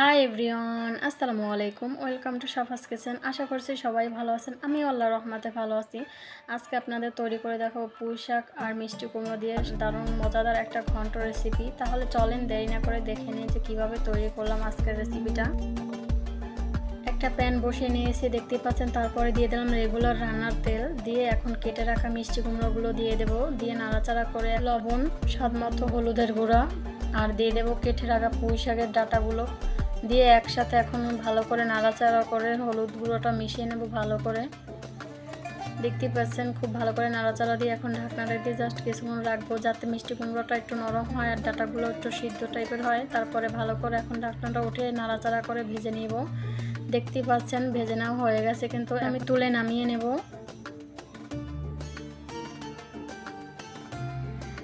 High everyone, আসসালামু আলাইকুম। Welcome to Safas kitchen. আশা করছি সবাই ভালো আছেন। আমি আল্লাহ রহমাতে ভালো আছি। আজকে আপনাদের তৈরি করে দেখাবো পুঁই শাক আর মিষ্টি কুমড়ো দিয়ে দারুণ মজাদার একটা ঘন্ট রেসিপি তাহলে চলেন দেরি না করে দেখে নিই যে কীভাবে তৈরি করলাম আজকের রেসিপিটা একটা প্যান বসিয়ে নিয়েছি দেখতে পাচ্ছেন। তারপরে দিয়ে দিলাম রেগুলার রান্নার তেল। দিয়ে এখন কেটে রাখা মিষ্টি কুমড়োগুলো দিয়ে দেব। দিয়ে নাড়াচাড়া করে লবণ স্বাদ মতো হলুদের গুঁড়া। আর দিয়ে দেবো কেটে রাখা পুঁই শাকের ডাটাগুলো। দিয়ে একসাথে এখন ভালো করে নাড়াচাড়া করে হলুদ গুঁড়োটা মিশিয়ে নেব ভালো করে। দেখতে পাচ্ছেন, খুব ভালো করে নাড়াচাড়া দিয়ে এখন ঢাকনাটা দিয়ে জাস্ট কিছুক্ষণ রাখব যাতে মিষ্টি কুমড়োটা একটু নরম হয় আর ডাটাগুলো একটু সিদ্ধ টাইপের হয়। তারপরে ভালো করে এখন ঢাকনাটা উঠে নাড়াচাড়া করে ভেজে নিব। দেখতে পাচ্ছেন, ভেজে নেওয়া হয়ে গেছে কিন্তু আমি তুলে নামিয়ে নেব।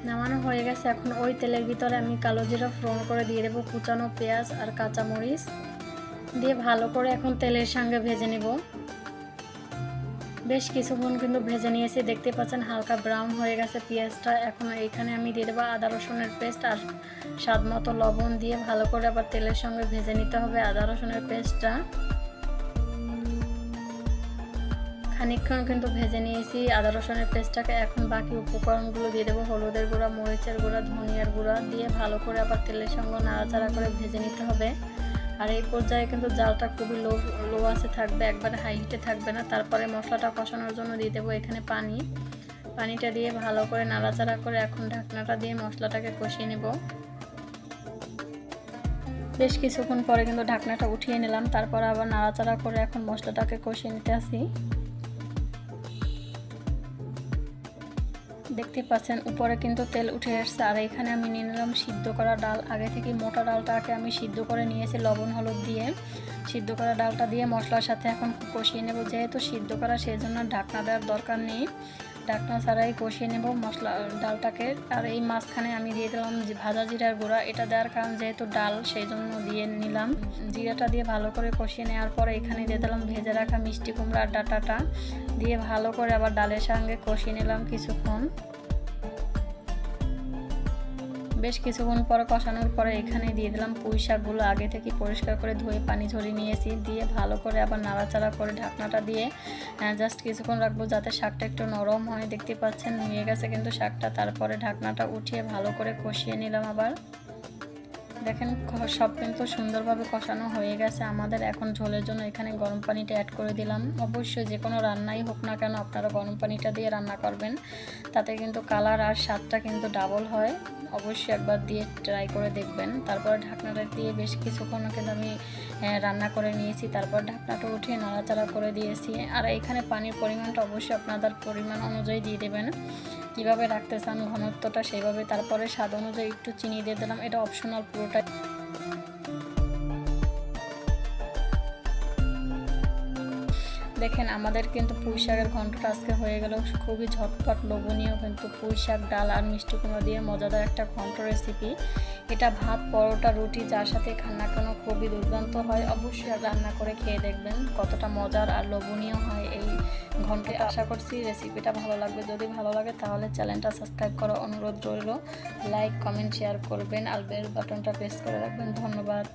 নামানো হয়ে গেছে। এখন ওই তেলের ভিতরে আমি কালো জিরা ফ্রন করে দিয়ে দেবো, কুচানো পেঁয়াজ আর কাঁচামরিচ। দিয়ে ভালো করে এখন তেলের সঙ্গে ভেজে নেব। বেশ কিছুক্ষণ কিন্তু ভেজে নিয়েছি, দেখতে পাচ্ছেন হালকা ব্রাউন হয়ে গেছে পেঁয়াজটা। এখন এইখানে আমি দিয়ে দেবো আদা, রসুনের পেস্ট আর স্বাদ মতো লবণ দিয়ে ভালো করে আবার তেলের সঙ্গে ভেজে নিতে হবে আদা, রসুনের পেস্টটা। খানিকক্ষণ কিন্তু ভেজে নিয়েছি। আদা রসুনের পেস্টটাকে এখন বাকি উপকরণগুলো দিয়ে দেবো। হলুদের গুঁড়া, মরিচের গুঁড়া, ধনিয়ার গুঁড়া দিয়ে ভালো করে আবার তেলের সঙ্গে নাড়াচাড়া করে ভেজে নিতে হবে। আর এই পর্যায়ে কিন্তু জালটা খুবই লো লো আছে থাকবে, একবারে হাই হিটে থাকবে না। তারপরে মশলাটা কষানোর জন্য দিয়ে দেবো এখানে পানি। পানিটা দিয়ে ভালো করে নাড়াচাড়া করে এখন ঢাকনাটা দিয়ে মশলাটাকে কষিয়ে নেব। বেশ কিছুক্ষণ পরে কিন্তু ঢাকনাটা উঠিয়ে নিলাম। তারপর আবার নাড়াচাড়া করে এখন মশলাটাকে কষিয়ে নিতে আসি। দেখতে পাচ্ছেন, উপরে কিন্তু তেল উঠে আসছে। আর এখানে আমি নিয়ে নিলাম সিদ্ধ করা ডাল। আগে থেকে মোটা ডালটাকে আমি সিদ্ধ করে নিয়েছি লবণ, হলুদ দিয়ে। সিদ্ধ করা ডালটা দিয়ে মশলার সাথে এখন কষিয়ে নেব। যেহেতু সিদ্ধ করা সেই জন্য ঢাকনা দেওয়ার দরকার নেই। ঢাকনা ছাড়াই কষিয়ে নেব মশলা, ডালটাকে। আর এই মাঝখানে আমি দিয়ে দিলাম ভাজা জিরার গুঁড়া। এটা দেওয়ার কারণ যেহেতু ডাল সেই জন্য দিয়ে নিলাম। জিরাটা দিয়ে ভালো করে কষিয়ে নেওয়ার পরে এখানে দিয়ে দিলাম ভেজে রাখা মিষ্টি কুমড়ার ডাটাটা। দিয়ে ভালো করে আবার ডালের সঙ্গে কষিয়ে নিলাম কিছুক্ষণ। বেশ কিছুক্ষণ পর কষানোর পরে এখানে দিয়ে দিলাম পুঁই শাকগুলো। আগে থেকে পরিষ্কার করে ধুয়ে পানি ঝরিয়ে নিয়েছি, দিয়ে ভালো করে আবার নাড়াচাড়া করে ঢাকনাটা দিয়ে জাস্ট কিছুক্ষণ রাখব যাতে শাকটা একটু নরম হয়। দেখতে পাচ্ছেন নিয়ে গেছে কিন্তু শাকটা। তারপরে ঢাকনাটা উঠিয়ে ভালো করে কষিয়ে নিলাম আবার। দেখেন সব কিন্তু সুন্দরভাবে কষানো হয়ে গেছে। আমাদের এখন ঝোলের জন্য এখানে গরম পানিটা অ্যাড করে দিলাম। অবশ্যই যে কোনো রান্নাই হোক না কেন আপনারা গরম পানিটা দিয়ে রান্না করবেন। তাতে কিন্তু কালার আর স্বাদটা কিন্তু ডাবল হয়। অবশ্যই একবার দিয়ে ট্রাই করে দেখবেন। তারপর ঢাকনাটা দিয়ে বেশ কিছুক্ষণ কিন্তু আমি রান্না করে নিয়েছি। তারপর ঢাকনাটা উঠিয়ে নাড়াচাড়া করে দিয়েছি। আর এখানে পানির পরিমাণটা অবশ্যই আপনাদের পরিমাণ অনুযায়ী দিয়ে দেবেন। কীভাবে রাখতে চান ঘনত্বটা সেভাবে তারপরে স্বাদ অনুযায়ী একটু চিনি দিয়ে দিলাম, এটা অপশনাল পুরোটাই। দেখেন, আমাদের কিন্তু পুঁই শাকের ঘন্টটা আজকে হয়ে গেল খুবই ঝটপট লোভনীয় কিন্তু পুঁই শাক, ডাল আর মিষ্টি কুমড়ো দিয়ে মজাদার একটা ঘন্ট রেসিপি এটা ভাত, পরোটা, রুটি, যার সাথে খান না কেন খুবই দুর্দান্ত হয়। অবশ্যই রান্না করে খেয়ে দেখবেন কতটা মজার আর লোভনীয় হয় এই ঘন্টে আশা করছি রেসিপিটা ভালো লাগবে। যদি ভালো লাগে তাহলে চ্যানেলটা সাবস্ক্রাইব করার অনুরোধ রইল। লাইক কমেন্ট শেয়ার করবেন আর বেল বাটনটা প্রেস করে রাখবেন। ধন্যবাদ।